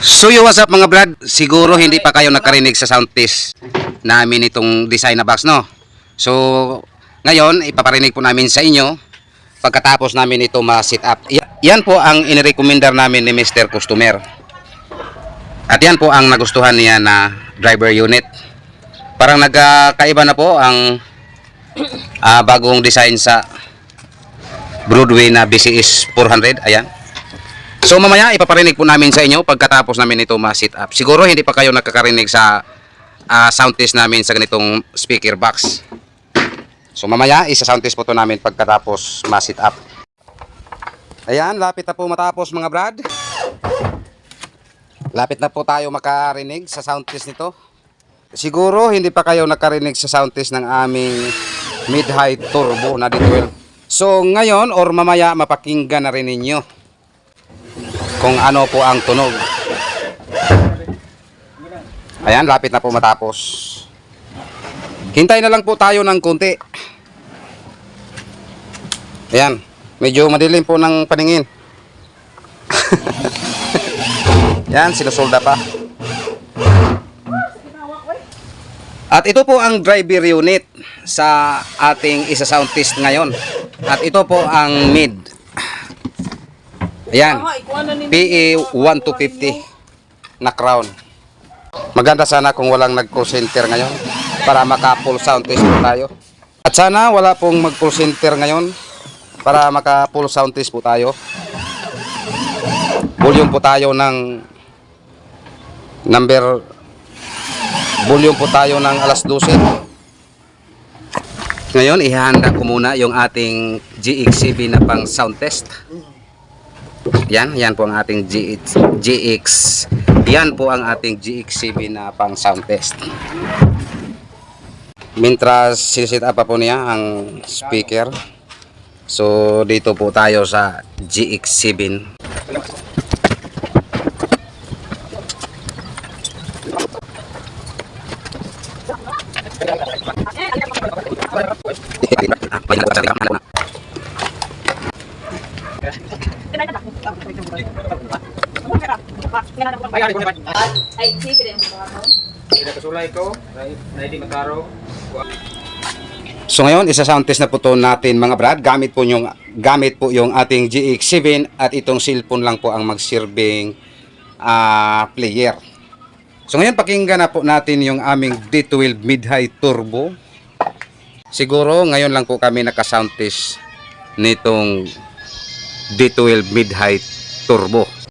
So yo what's up mga brad? Siguro hindi pa kayo nakarinig sa sound test namin itong design na box no. So ngayon ipaparinig po namin sa inyo pagkatapos namin ito ma-set up. Yan po ang inirekomendar namin ni Mr. Customer. At yan po ang nagustuhan niya na driver unit. Parang nagkaiba na po ang ah, bagong design sa Broadway na BCS 400. Ayan. So mamaya ipaparinig po namin sa inyo pagkatapos namin ito ma-set up. Siguro hindi pa kayo nakakarinig sa ah, sound test namin sa ganitong speaker box. So mamaya isa-sound test po to namin pagkatapos ma-set up. Ayan, lapit na po matapos mga brad. Lapit na po tayo makarinig sa sound test nito. Siguro hindi pa kayo nakarinig sa sound test ng aming mid-high turbo na D12. So ngayon or mamaya mapakinggan na rin ninyo kung ano po ang tunog. Ayan, lapit na po matapos. Hintay na lang po tayo ng konti. Ayan, medyo madilim po ng paningin. Yan, sinusolda pa. At ito po ang driver unit sa ating isa sound test ngayon. At ito po ang mid. Ayan. PE 1250 na crown. Maganda sana kung walang nag-call center ngayon para maka full sound test po tayo. At sana wala pong mag-call center ngayon para maka full sound test po tayo. Volume po tayo ng number volume po tayo ng alas 12. Ngayon, ihahanda ko muna yung ating GX7 na pang sound test. Yan, yan po ang ating GX, GX. Yan po ang ating GX7 na pang sound test. Mintras sisit up pa po niya ang speaker. So dito po tayo sa GX7. Ay, sige din. Nakasulay ko, na hindi mataro. So ngayon, isa sound test na po to natin mga brad. Gamit po yung gamit po yung ating GX7 at itong cellphone lang po ang magsirbing ah, player. So ngayon pakinggan na po natin yung aming D12 mid-high turbo. Siguro ngayon lang po kami naka-sound test nitong D12 mid-high turbo.